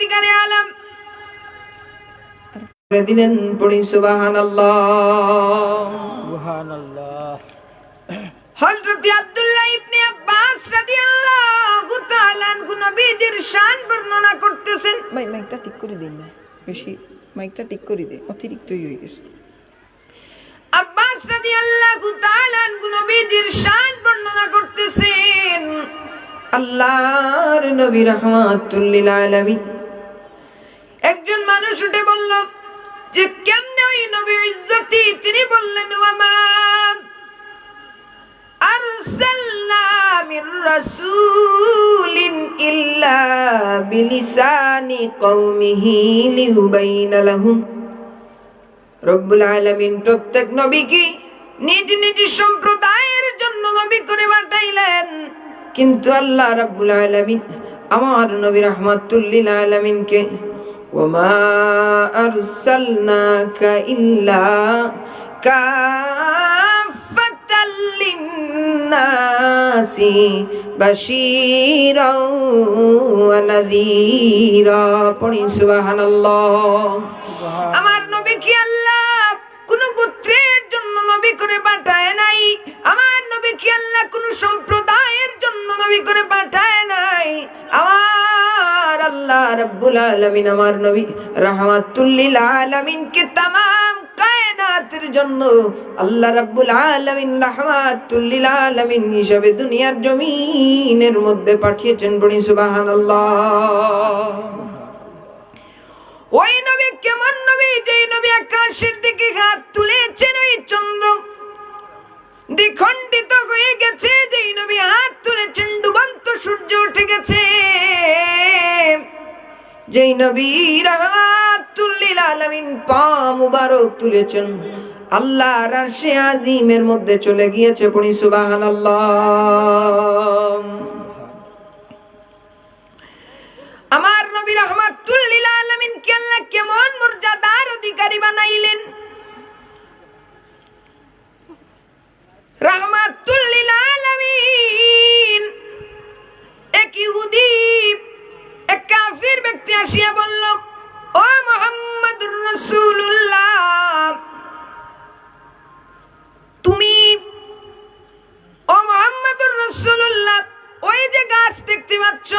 অধিকারী আলম। দিলেন পড়ি সুবহানাল্লাহ। সুবহানাল্লাহ। হযরত আব্দুল্লাহ ইবনে আব্বাস রাদিয়াল্লাহু তাআলা আনহু নবীজির শান বর্ণনা করতেছেন। ভাই মাইকটা ঠিক করে দিন না বেশি মাইকটা ঠিক করে দে অতিরিক্তই হয়ে গেছে। আব্বাস রাদিয়াল্লাহু তাআলা আনহু নবীজির শান বর্ণনা করতেছেন আল্লাহর নবী রাহমাতুল লিল আলামিন। একজন মানুষ উঠে বলল, যে কেমনে ওই নবী ইজ্জতি? তিনি বললেন ইল্লা প্রত্যেক নবীকে নিজ নিজ সম্প্রদায়ের জন্য নবী করে কিন্তু আল্লাহ রবুল আলমিন, আমার নবী রহমাতুল্লিল আলামিনকে আরসালনাকা ইল্লা কাফাতাল লিন্নাসি বাশীরাও ওয়া নাযীরা পড়ি সুবহানাল্লাহ। আমার নবী কি আল্লাহ কোন গোত্রের জন্য নবী করে পাঠায় নাই। আমার নবী কি আল্লাহ কোন সম্প্রদায়ের জন্য নবী করে পাঠায় নাই। আমার আমার আল্লাহ রব্বুল আমার নবী কায়নাতের জন্য আল্লাহ আলামিন রাহমাতুল্লিল আলামিন হিসাবে দুনিয়ার জমিনের মধ্যে পাঠিয়েছেন বলি সুবহানাল্লাহ। ওই নবী কেমন নবী? যে নবী আকাশের দিকে হাত তুলেছেন, ওই চন্দ্র দ্বিখণ্ডিত হয়ে গেছে যে নবী হাত তুলেছেন ডুবন্ত সূর্য উঠে গেছে। যেই নবী রাহমাতুল্লিল আলামিন, পা মুবারক তুলেছেন। আল্লাহ আরশে আজিমের মধ্যে চলে গিয়েছে পড়ি, সুবহানাল্লাহ। আমার নবী রহমাতুল লিল আলামিন কে আল্লাহ কেমন মর্যাদার অধিকারী বানাইলেন। এক ব্যক্তি ও তুমি, ও ওই যে গাছ দেখতে পাচ্ছ,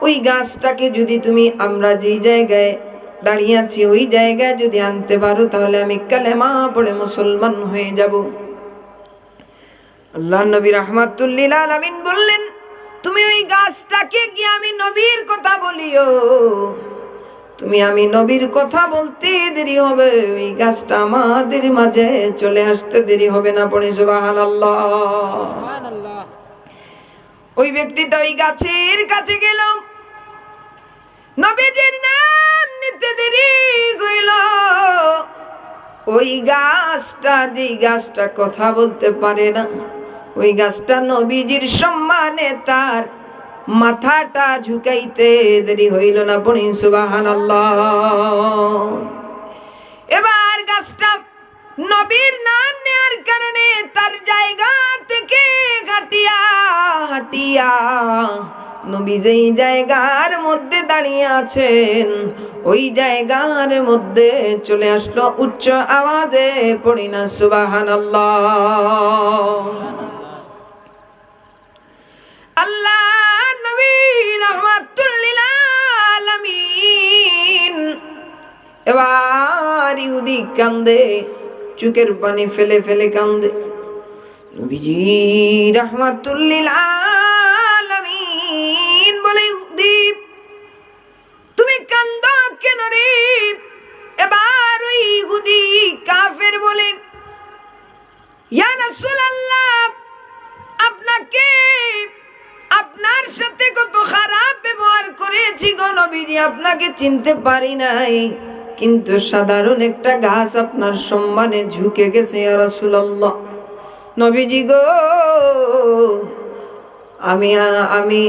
ওই গাছটাকে যদি তুমি আমরা যেই জায়গায় দাঁড়িয়ে আছি, ওই জায়গায় যদি আনতে পারো, তাহলে আমি কালেমা পড়ে মুসলমান হয়ে যাব। আল্লাহ নবী রহমাতুল্লিল আলামিন বললেন তুমি ওই গাছটাকে গিয়ে আমি নবীর কথা বলিও। তুমি আমি নবীর কথা বলতে দেরি হবে ওই গাছটা আমাদের মাঝে চলে আসতে দেরি হবে না পড়ে সুবহানাল্লাহ। ওই ব্যক্তিটা ওই গাছের কাছে গেল। নবীজির নাম নিতে দেরি হইল। ওই গাছটা যেই গাছটা কথা বলতে পারে না ওই গাছটা নবীজির সম্মানে তার মাথাটা ঝুঁকাইতে দেরি হইল না পড়ি, সুবহানাল্লাহ। এবার গাছটা নবীর নাম নেওয়ার কারণে তার জায়গা থেকে হাটিয়া হাটিয়া নবী যেই জায়গার মধ্যে দাঁড়িয়ে আছেন, ওই জায়গার মধ্যে চলে আসলো উচ্চ আওয়াজে পড়ি না, সুবহানাল্লাহ। আল্লাহ নবী রহমাতুল লিল আলামিন। এবার ইহুদি কান্দে চুকের পানি ফেলে ফেলে কান্দে। নবীজি রহমাতুল্লিল আলামিন বলে, ইহুদি, তুমি কান্দ কেন রে? এবার আপনাকে চিনতে পারি নাই। কিন্তু সাধারণ একটা গাছ আপনার সম্মানে ঝুঁকে গেছে নবীজি গো, আমি আমি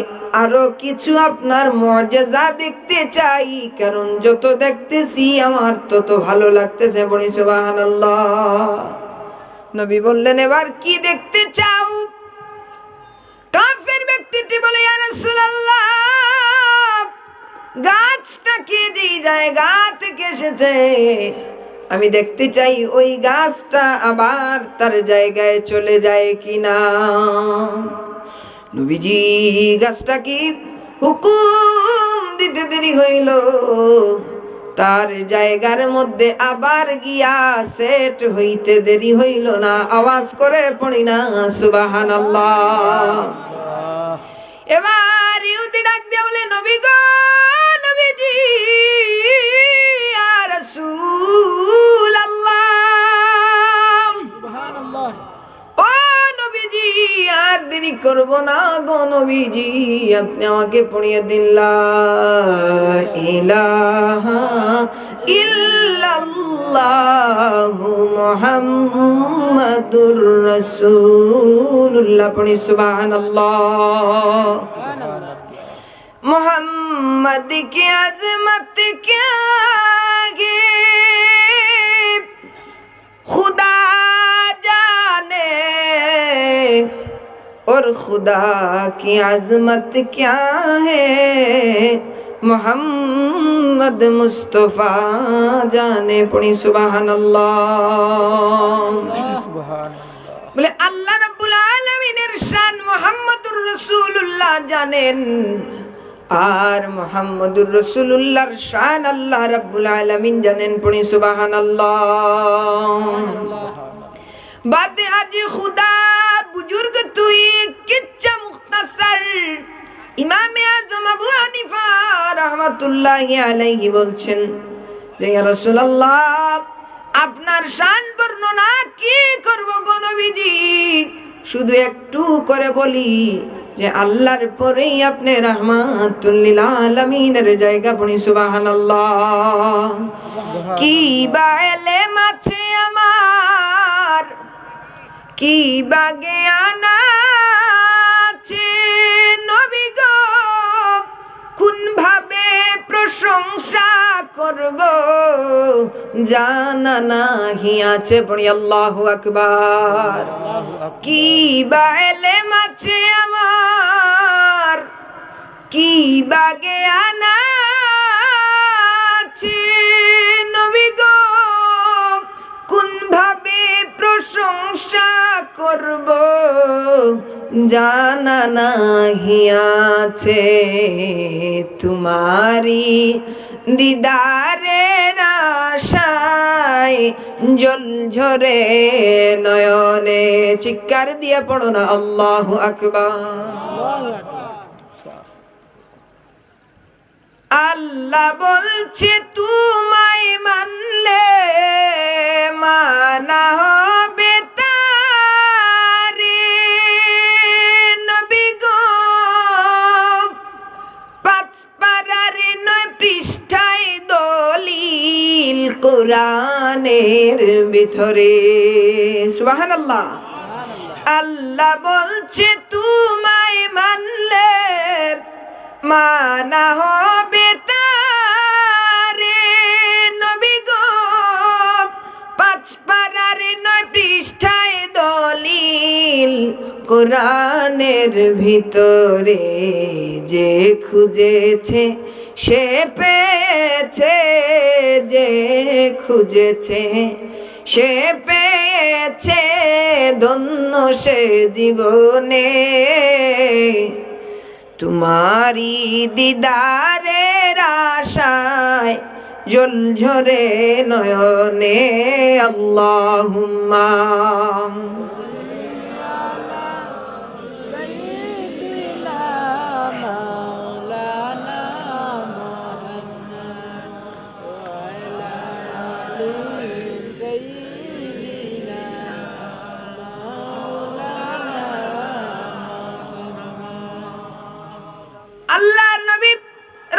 আরও কিছু আপনার মর্যাদা দেখতে চাই, কারণ যত দেখতেছি আমার তত ভালো লাগতেছে নবী বললেন, এবার কি দেখতে চাও? কাফের ব্যক্তিটি বলে, ইয়া রাসূলুল্লাহ গাছ এসেছে আমি দেখতে চাই ওই গাছটা আবার তার জায়গায় চলে যায় কিনা। নবীজি গাছটা কি হুকুম দিতে দেরি হইল। তার জায়গার মধ্যে আবার গিয়া সেট হইতে দেরি হইল না আওয়াজ করে পড়ি না সুবাহান এবার ইহুদি ডাক দিয়ে বলে নবী গো দেরি করব না গো নবীজি আপনি আমাকে পড়িয়ে দিন লা ইলাহা ইল্লাল্লাহু মুহাম্মাদুর রাসূলুল্লাহ পড়ি সুবহানাল্লাহ। मोहम्मद की अजमत क्या है खुदा जाने और खुदा की अजमत क्या है मोहम्मद मुस्तफ़ा जाने पुणी सुबहान अल्लाह বলে আল্লাহ রাব্বুল আলামিনের শান মুহাম্মদুর রাসূলুল্লাহ জানেন আর মোহাম্মদুর রাসূলুল্লাহর শান আল্লাহ রাব্বুল আলামিন জানেন পড়ি, সুবহানাল্লাহ। বাদ আজ খুদা বুজুর্গ তুই কিচ্ছা মুখতাসার। ইমামে আজম আবু হানিফা রাহমাতুল্লাহি আলাইহি বলছেন, যে ইয়া রাসূলুল্লাহ, আপনার শান বর্ণনা কি করব গো নবীজি? শুধু একটু করে বলি যে আল্লাহর পরেই আপনি রহমাতুল্লিল আলামিনের জায়গা পড়ি সুবহানাল্লাহ। কি বালে মাছে আমার? কি বাগে আনা প্রশংসা করব। জানা নাহি আছে পড়ি, আল্লাহ আকবার। কি বাইলে মাছে আমার? কি বাগে আনা নবী প্রশংসা করব, জানা নাহি আছে তোমারি দিদারের আশায়। জল ঝরে নয়নে চিৎকার দিয়ে পড়ো না, আল্লাহু আকবার। আল্লাহ বলছে, তোমায় মানলে মানা হবে তারে নবী গো। পাঁচ পারারে নয় পৃষ্ঠায় দলিল কোরআনের ভিতরে। সুবহানাল্লাহ। আল্লাহ বলছে, তোমায় মানলে মানা হবে কোরআনের ভিতরে যে খুঁজেছে, সে পেয়েছে যে খুঁজেছে, সে পেয়েছে ধন্য সে জীবনে। তোমারি দিদারের আশায় জল ঝরে নয়নে, আল্লাহুম্মা।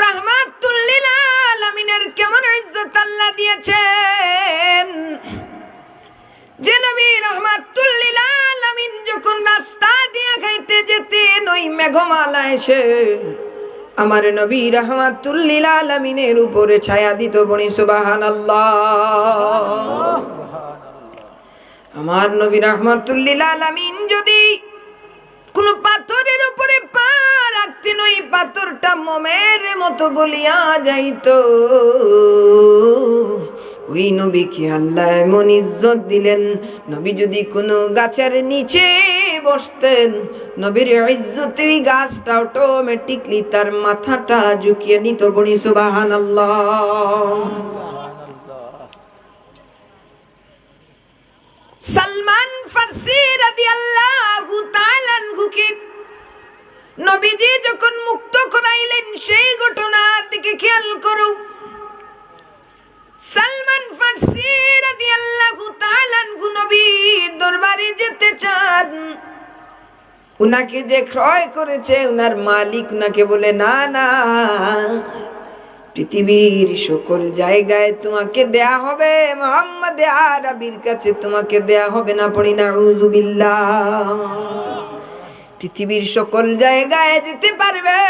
রাহমাতুল্লিল আলামিনের কেমন ইজ্জত আল্লাহ দিয়েছেন? যে নবী রহমাতুল্লিল যখন রাস্তা দিয়ে হেঁটে যেতেন, ওই মেঘমালা এসে আমার নবী রহমাতুল্লিল আলামিনের উপরে ছায়া দিত বনি, সুবহানাল্লাহ। আমার নবী রহমাতুল্লিল আলামিন যদি পাথরটা মোমের মতো গলিয়া যাইতো। ওই নবীকে আল্লাহ এমন ইজ্জত দিলেন, নবী যদি কোনো গাছের নিচে বসতেন, নবীর ইজ্জতে ওই গাছটা অটোমেটিকলি তার মাথাটা ঝুঁকিয়ে নিত বনি সুবাহান সালমান ফার্সি রাদিয়াল্লাহু তাআলা নবীজি যখন মুক্ত করাইলেন সেই ঘটনার দিকে খেয়াল করো, সালমান ফার্সি রাদিয়াল্লাহু তাআলা নবীর দরবারে যেতে চান। উনাকে যে ক্রয় করেছে, উনার মালিক উনাকে বলে, না না, পৃথিবীর সকল জায়গায় তোমাকে দেয়া হবে, মোহাম্মদ আরবির কাছে তোমাকে দেয়া হবে না, পড়ি না পৃথিবীর সকল জায়গায় যেতে পারবে।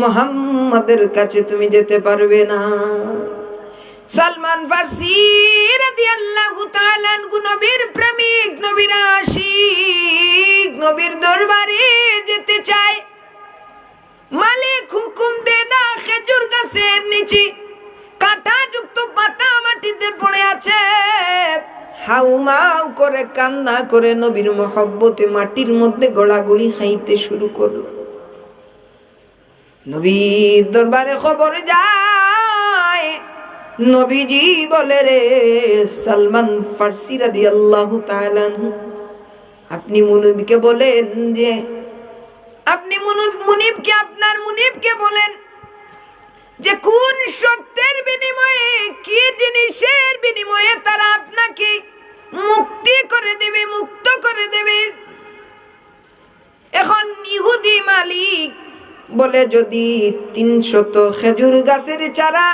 মোহাম্মদের কাছে তুমি যেতে পারবে না। সালমান ফার্সি রাদিয়াল্লাহু তাআলা নবীর প্রেমিক, নবীর আশিক, নবীর দরবারে যেতে চায়। মালিক হুকুম দে না, খেজুর গাছের নিচে কাঁটা যুক্ত হাউমাউ করে কান্না করে নবীর মহব্বতে মাটির মধ্যে গড়াগড়ি খাইতে শুরু করল। নবীর দরবারে খবর যায় নবীজি বলে রে সালমান ফার্সি তাআলা আনহু, আপনি মুনবিকে বলেন যে আপনি মুনু- মুনিবকে আপনার মুনিবকে বলেন যে কোন শর্তের বিনিময়ে কি জিনিসের বিনিময়ে তারা আপনাকে মুক্তি করে দেবে, মুক্ত করে দেবে। এখন ইহুদি মালিক বলে, যদি তিনশত খেজুর গাছের চারা,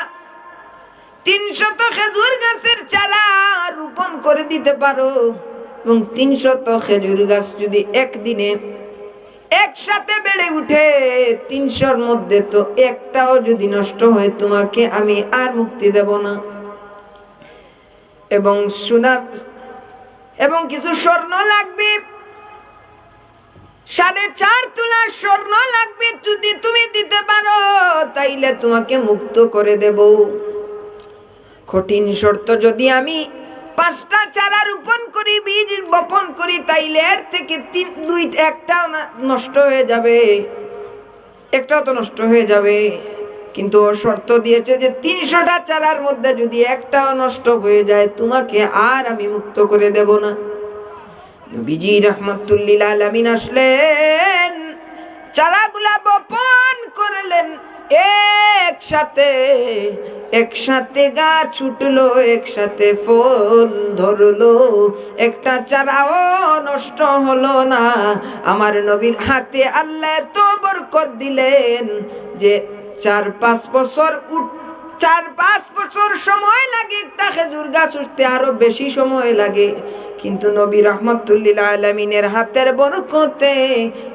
তিনশত খেজুর গাছের চারা রোপণ করে দিতে পারো, এবং তিনশত খেজুর গাছ যদি একদিনে একসাথে বেড়ে উঠে, তিনশোর মধ্যে তো একটাও যদি নষ্ট হয়, তোমাকে আমি আর মুক্তি দেব না। এবং সোনা এবং কিছু স্বর্ণ লাগবে। সাড়ে চার তোলা স্বর্ণ লাগবে, যদি তুমি দিতে পারো, তাইলে তোমাকে মুক্ত করে দেব। কঠিন শর্ত, যদি আমি পাঁচটা চারা রোপণ করি, বীজ বপন করি, তাইলে এর থেকে তিন, দুই একটাও নষ্ট হয়ে যাবে। একটাও তো নষ্ট হয়ে যাবে। কিন্তু ও শর্ত দিয়েছে যে তিনশোটা চারার মধ্যে যদি একটাও নষ্ট হয়ে যায়, তোমাকে আর আমি মুক্ত করে দেব না। নবীজি রহমতুল্লিল আলমিন আসলেন, চারাগুলা বপন করলেন। একসাথে একসাথে গাছ উঠল, একসাথে ফুল ধরলো। একটা চারাও নষ্ট হলো না। আমার নবীর হাতে আল্লাহ এত বরকত দিলেন যে চার পাঁচ বছর চার পাঁচ বছর সময় লাগে তা খেজুর গাছ উঠতে আরও বেশি সময় লাগে। কিন্তু নবী রহমতুল্লিল আলমিনের হাতের বরকতে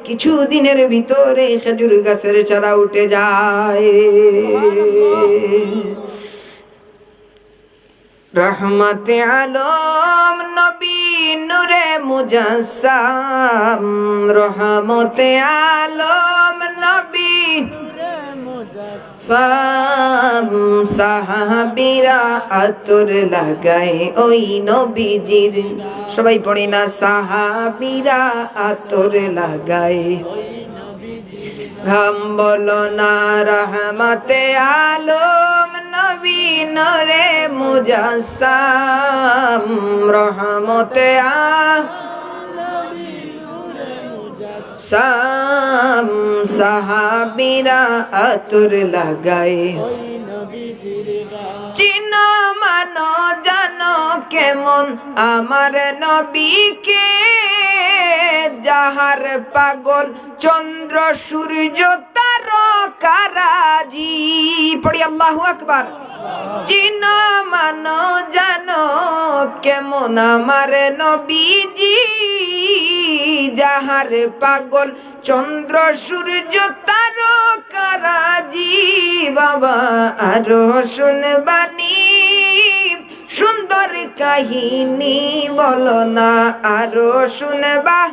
কিছু দিনের ভিতরে খেজুর গাছের চারা উঠে যায়। রহমতে আলম, নবী নূরে মুজাসসাম। রহমতে আলম, নবী সাম সাহাবিরা আতর লাগায় ওই নবীজির। সবাই পড়ে না, সাহাবিরা আতর লাগায় ঘাম বলো না, রহমতে আলম। নরে মুজাসাম রহমতে সাম সাহাবিরা আতুর লাগায়। চিন মানো কেমন আমার নবীকে? যাহার পাগল চন্দ্র, সূর্য তার কারাজি পড়ি আল্লাহু আকবার। চিন মানো জানো কেমন আমার নবীজি? যাহার পাগল চন্দ্র, সূর্য, তার কারাজি। বাবা, আরও শুনবানি। সুন্দর কাহিনী বলো না, আরও শুনবা।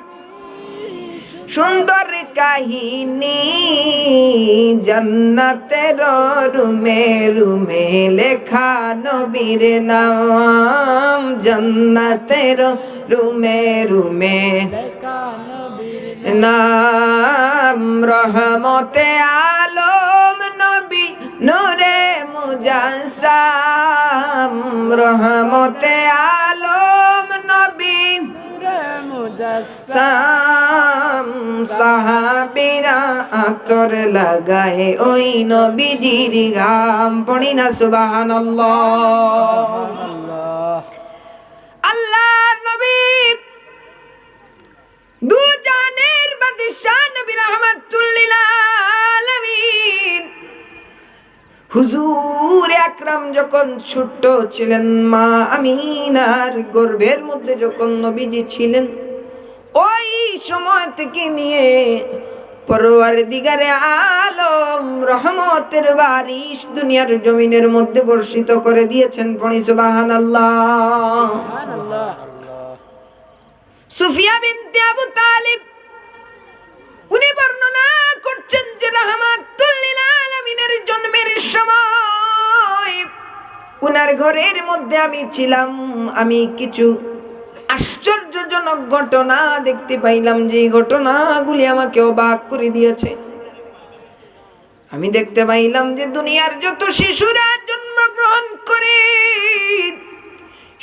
সুন্দর কাহিনী, জন্নতের রুমে রুমে লেখা নবীর নাম, জন্নতের রুমে রুমে নাম, রহমতে আলম নবী নূরে মুজাসাম রহমতে আলম সাম সাহাবিরা আতর লাগায় ওই নবীজির ঘাম পড়ি না আল্লাহ নবী বাদশাহ নবী হুজুর আকরাম যখন ছোট্ট ছিলেন, মা আমিনার গর্ভের মধ্যে যখন নবীজি ছিলেন ওই সময় থেকে নিয়ে পরোয়ার দিগারে আলম রহমতের বারিশ দুনিয়ার জমিনের মধ্যে বর্ষিত করে দিয়েছেন পণি সুবাহান সুফিয়া বিনতে আবু তালিব, উনি বর্ণনা করছেন যে রহমাতুল লিল আলামিনের জন্মের সময় উনার ঘরের মধ্যে আমি ছিলাম, আমি কিছু আশ্চর্যজনক ঘটনা দেখতে পাইলাম যে ঘটনাগুলি আমাকে অবাক করে দিয়েছে। আমি দেখতে পাইলাম যে দুনিয়ার যত শিশুরা জন্মগ্রহণ করে,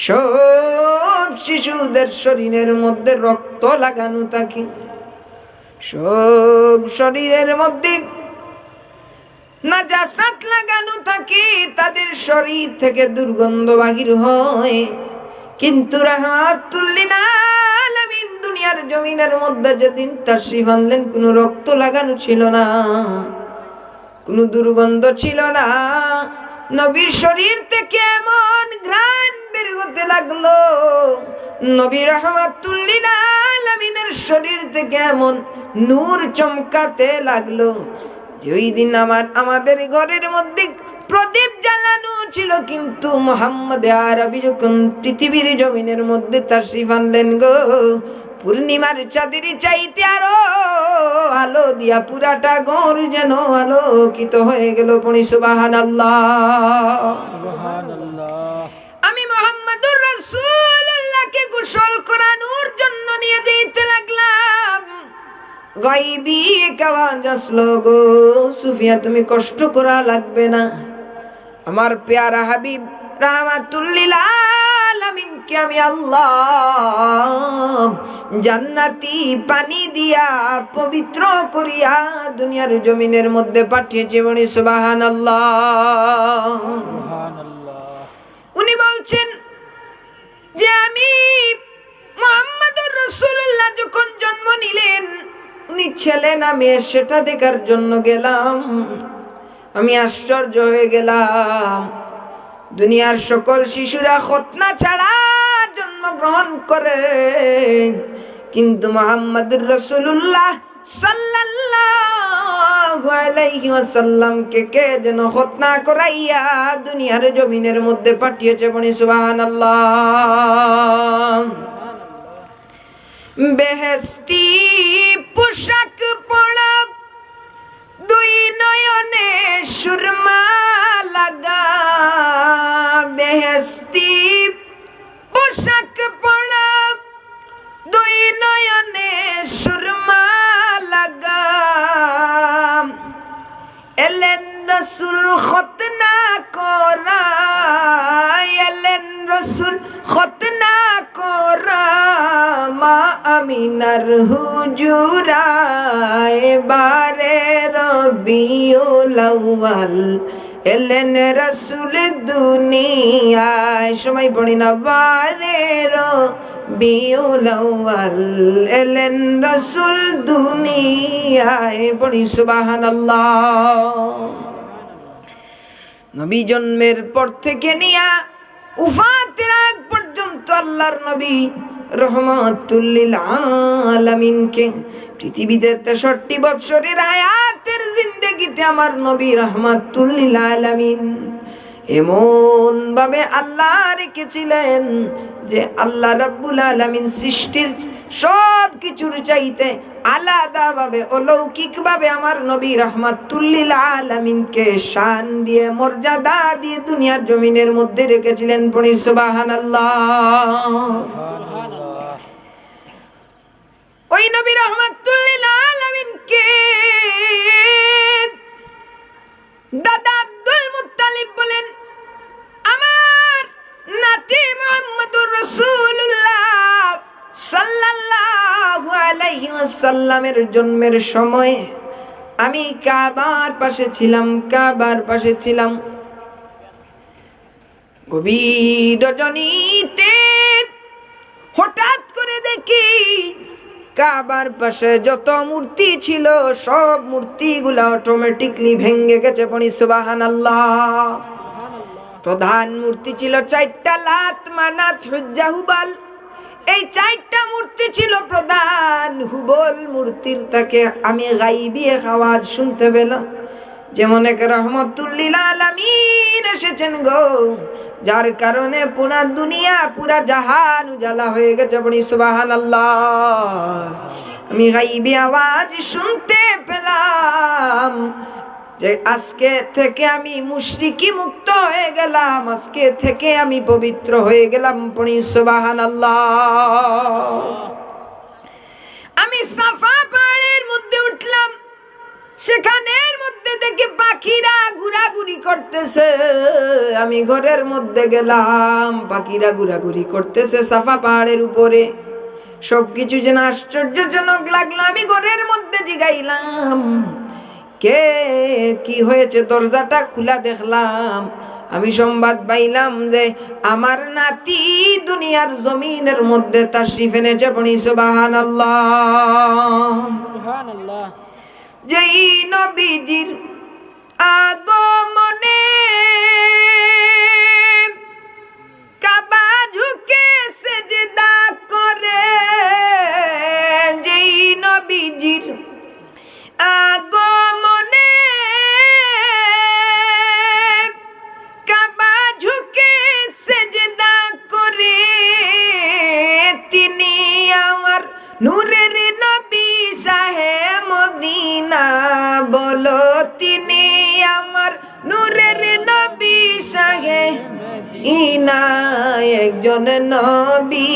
সব শিশুদের শরীরের মধ্যে রক্ত লাগানো থাকে। সব শরীরের মধ্যে না নাজাসাত লাগানো থাকে, তাদের শরীর থেকে দুর্গন্ধ বাহির হয়। কিন্তু রাহমাতুল্লিল আলামিন দুনিয়ার জমিনের মধ্যে যেদিন তাশরিফ আনলেন, কোনো রক্ত লাগানো ছিল না, কোনো দুর্গন্ধ ছিল না। নবীর শরীর থেকে এমন ঘ্রাণ বের হতে লাগল। নবী রহমাতুল্লিল আলামিনের শরীর থেকে এমন নূর চমকাতে লাগল যে ওই দিন আমার, আমাদের ঘরের মধ্যে প্রদীপ জ্বালানো ছিল কিন্তু মোহাম্মদ আরবি যখন পৃথিবীর জমিনের মধ্যে তার আনলেন গো, পূর্ণিমার চাঁদের চাইতে আরও আলো দিয়া পুরাটা ঘর যেন আলোকিত হয়ে গেল পণি সুবাহান আল্লাহ আমি মোহাম্মদুর রাসূলুল্লাহকে গোসল করানোর জন্য নিয়ে যেতে লাগলাম। গাইবি আওয়াজ আসলো গো, সুফিয়া তুমি কষ্ট করা লাগবে না। আমার পেয়ারা হাবিব রাহমাতুল্লিল আলামিনকে আমি আল্লাহ জান্নাতি পানি দিয়া পবিত্র করিয়া দুনিয়ার জমিনের মধ্যে পাঠিয়েছে বনি সুবহানাল্লাহ। উনি বলছেন যে আমি মোহাম্মদুর রাসূলুল্লাহ যখন জন্ম নিলেন উনি ছেলে না মেয়ে সেটা দেখার জন্য গেলাম। আমি আশ্চর্য হয়ে গেলাম। দুনিয়ার সকল শিশুরা খতনা ছাড়া জন্মগ্রহণ করে। কিন্তু মোহাম্মদুর রসুল্লাহ কে যেন করাইয়া মধ্যে পাঠিয়েছে বনি বেহেস্তি পোশাক পড়া দুই নয়নে সুরমা লাগা বেহেস্তি পোশাক পড়া দুই নয়নে সুরমা লাগা এলেন রসুল খতনা করা। এলেন রসুল খতনা করা। মা আমিনার হুজুরা এবারে রবিউল আউয়াল এলেন রসুল দুনিয়ায় সময় পড়ি না বারে রবিউল আউয়াল এলেন রসুল দুনিয়ায় পড়ি সুবহানাল্লাহ। নবী জন্মের পর থেকে নিয়া উফাতের আগ পর্যন্ত আল্লাহর নবী রহমাতুল্লিল আলামিনকে। পৃথিবীতে তেষট্টি বৎসরের হায়াতের জিন্দগিতে আমার নবী রহমাতুল্লিল আলামিন এমন ভাবে আল্লাহ রেখেছিলেন যে আল্লাহ রাব্বুল আলামিন সৃষ্টির সব কিছুর চাইতে আলাদাভাবে, অলৌকিকভাবে আমার নবী রহমাতুল্লিল আলামিনকে শান দিয়ে, মর্যাদা দিয়ে দুনিয়ার জমিনের মধ্যে রেখেছিলেন পড়ি, সুবহানাল্লাহ। ওই নবী রহমাতুল্লিল আলামিনকে। দাদা আব্দুল মুত্তালিব বলেন, আমার নাতি মুহাম্মদুর রাসূলুল্লাহ সাল্লাল্লাহু আলাইহি ওয়াসাল্লামের জন্মের সময় আমি কাবার পাশে ছিলাম, কাবার পাশে ছিলাম। গভীর রজনীতে হঠাৎ করে দেখি কাবার পাশে যত মূর্তি ছিল, সব মূর্তিগুলা অটোমেটিকলি ভেঙে গেছে পড়ি সুবাহান প্রধান মূর্তি ছিল চারটা লাত মানাত হুবাল। এই চারটা মূর্তি ছিল প্রধান হুবল মূর্তির, তাকে আমি গাইবি এক আওয়াজ শুনতে পেলাম। যেমন এক রহমতুল্লিলালামিন এসেছেন গো, যার কারণে পুরা দুনিয়া, পুরা জাহান উজালা হয়ে গেছে বড়ি সুবাহান আমি গাইবি আওয়াজ শুনতে পেলাম যে আজকে থেকে আমি মুশরিকি মুক্ত হয়ে গেলাম, আজকে থেকে আমি পবিত্র হয়ে গেলাম পড়ি সুবাহান আমি সাফা পাহাড়ের মধ্যে উঠলাম সেখানের মধ্যে দেখি পাখিরা ঘোরাঘুরি করতেছে। আমি ঘরের মধ্যে গেলাম, পাখিরা ঘোরাঘুরি করতেছে সাফা পাহাড়ের উপরে। সবকিছু যেন আশ্চর্যজনক লাগল, আমি ঘরের মধ্যে জিগাইলাম। কে, কি হয়েছে? দরজাটা খোলা দেখলাম। আমি সংবাদ পাইলাম যে আমার নাতি দুনিয়ার জমিনের মধ্যে তার শিফেনেছে পড়ি সুবাহান সুবহানাল্লাহ। যেই নবীজির আগমনে কাবা ঝুঁকে সেজদা করে, যেই নবীজির আগমনে কাবা ঝুঁকে সেজদা করে, তিনি আমার নূরের নবী সাহে মদিনা বলো তিনি আমার নূরের নবী সাহে ইনা একজন নবী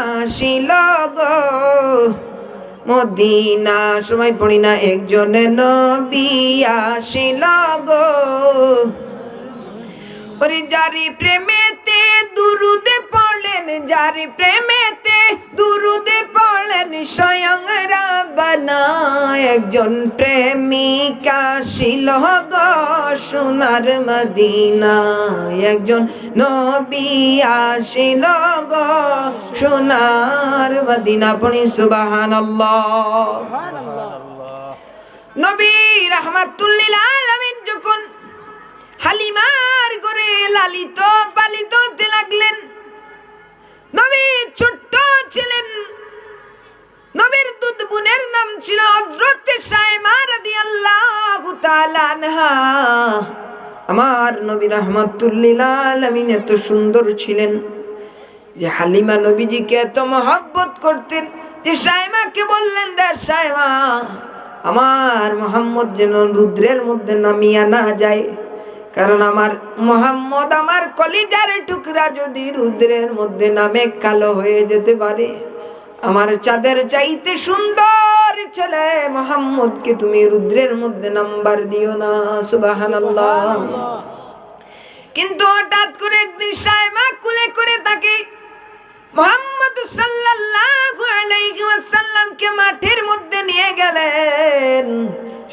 আসিল গো। মদিনা সময় পড়ি না একজন নবী আসিল গো। ওরে যারি প্রেমেতে দুরুদে পড়লেন যারি প্রেমেতে দুরুদে পড়লেন স্বয়ং রাবানা একজন প্রেমিকা শিল গো সোনার মদিনা একজন নবী আসিল গো সোনার মদিনা। পড়ি সুবহানাল্লাহ। সুবহানাল্লাহ। নবী রাহমাতুল্লিল আলামিন যখন হালিমার করে লালিত, পালিত হতে লাগলেন। নবী ছোট্ট ছিলেন। নবীর দুধ বোনের নাম ছিল হযরত সাইমা রাদিয়াল্লাহু তাআলা আমার নবী রাহমাতুল্লিল আলামিন এত সুন্দর ছিলেন যে হালিমা নবীজিকে এত মহব্বত করতেন যে সাইমাকে বললেন, রে সাইমা, আমার মোহাম্মদ যেন রুদ্রের মধ্যে নামিয়া না যায়। কারণ আমার মোহাম্মদ আমার কলিজার টুকরা যদি রুদ্রের মধ্যে নামে কালো হয়ে যেতে পারে, আমার চাঁদের চাইতে সুন্দর ছেলে মোহাম্মদকে তুমি রুদ্রের মধ্যে নাম্বার দিও না, সুবাহানাল্লাহ। কিন্তু হঠাৎ করে একদিন সাহেবা কুলে করে তাকে মোহাম্মদ সাল্লাল্লাহু আলাইহি ওয়াসাল্লামকে মাঠের মধ্যে নিয়ে গেলেন।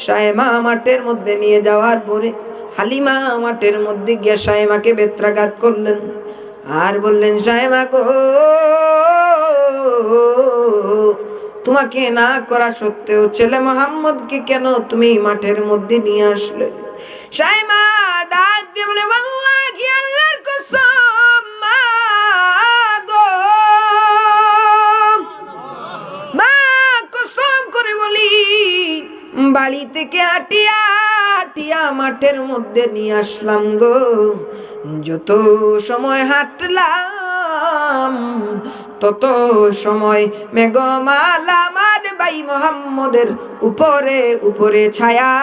সাহেমা মাঠের মধ্যে নিয়ে যাওয়ার পরে হালিমা মাঠের মধ্যে গিয়ে সাহেমাকে বেত্রাঘাত করলেন। আর বললেন, সাহেমা গো, তোমাকে না করা সত্ত্বেও ছেলে মোহাম্মদকে কেন তুমি মাঠের মধ্যে নিয়ে আসলে? সাইমা ডাক দিয়ে বলে কি আল্লাহর কসম, মা গো, মা কসম করে বলি, বাড়ি থেকে হাঁটিয়া হাঁটিয়া মাঠের মধ্যে নিয়ে আসলাম গো। যত সময় হাঁটলাম, তত সময় মেঘমাল আমার ভাই মোহাম্মদের উপরে উপরে ছায়া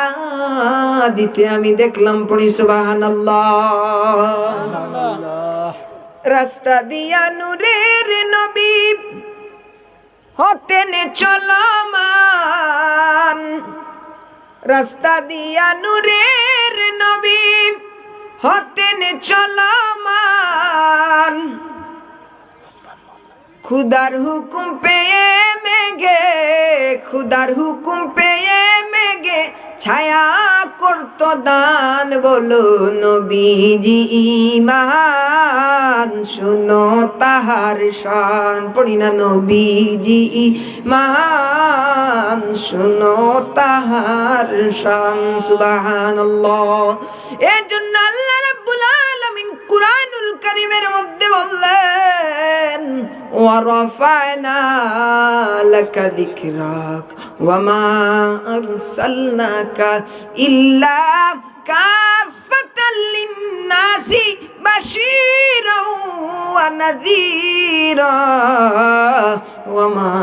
দিতে আমি দেখলাম পড়ি সুবাহান রাস্তা দিয়া নূরের নবী হতেন চলমান। রাস্তা দিয়া নূরের নবী হতেন চলমান। খুদার হুকুম পেয়ে মেঘে, খুদার হুকুম পেয়ে মেঘে, ছায়া করত দান, বলো নবীজি ইমান শুনো তাহার শান, পড়ি না নবীজি ইমান শুনো তাহার শান সুবাহান এর জন্য আল্লাহ রাব্বুল কুরআনুল কারীমের মধ্যে বললেন ওয়া রাফা'না লাকা যিকরাক ওয়া মা আরসালনাকা ইল্লা كافة للناس بشيرا ونذيرا وما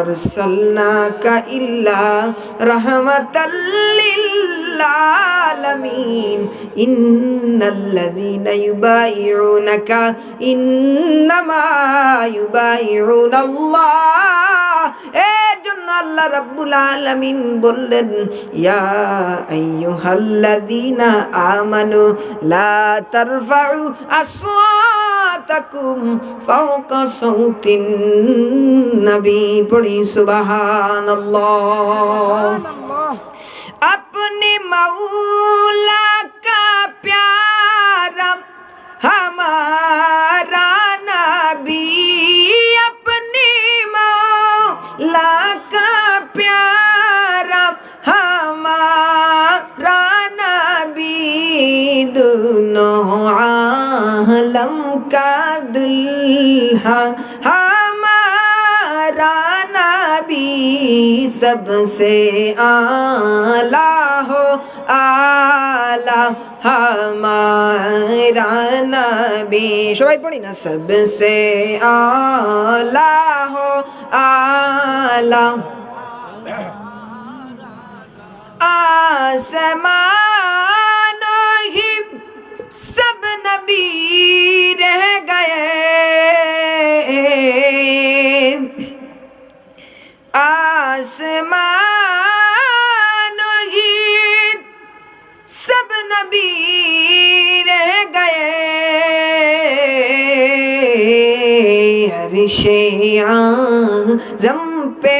أرسلناك إلا رحمة للعالمين إن الذين يبايعونك إنما يبايعون الله এর জন্য আল্লাহ রাব্বুল আলামিন বললেন ইয়া আইয়ুহাল্লাযীনা আমানু লা তারফাউ আসওয়াতাকুম ফাওকা সাউতিন নবী পড়ি সুবহানাল্লাহ अपने मौला का प्यारा हमारा دونوں عالم کا دلہا ہمارا نبی سب سے آلہ ہو آلہ ہمارا نبی شوائے پڑھی نا سب سے آلہ ہو آلہ آسمان आसमान ही सब नबी रह गए अरशे आज़म पे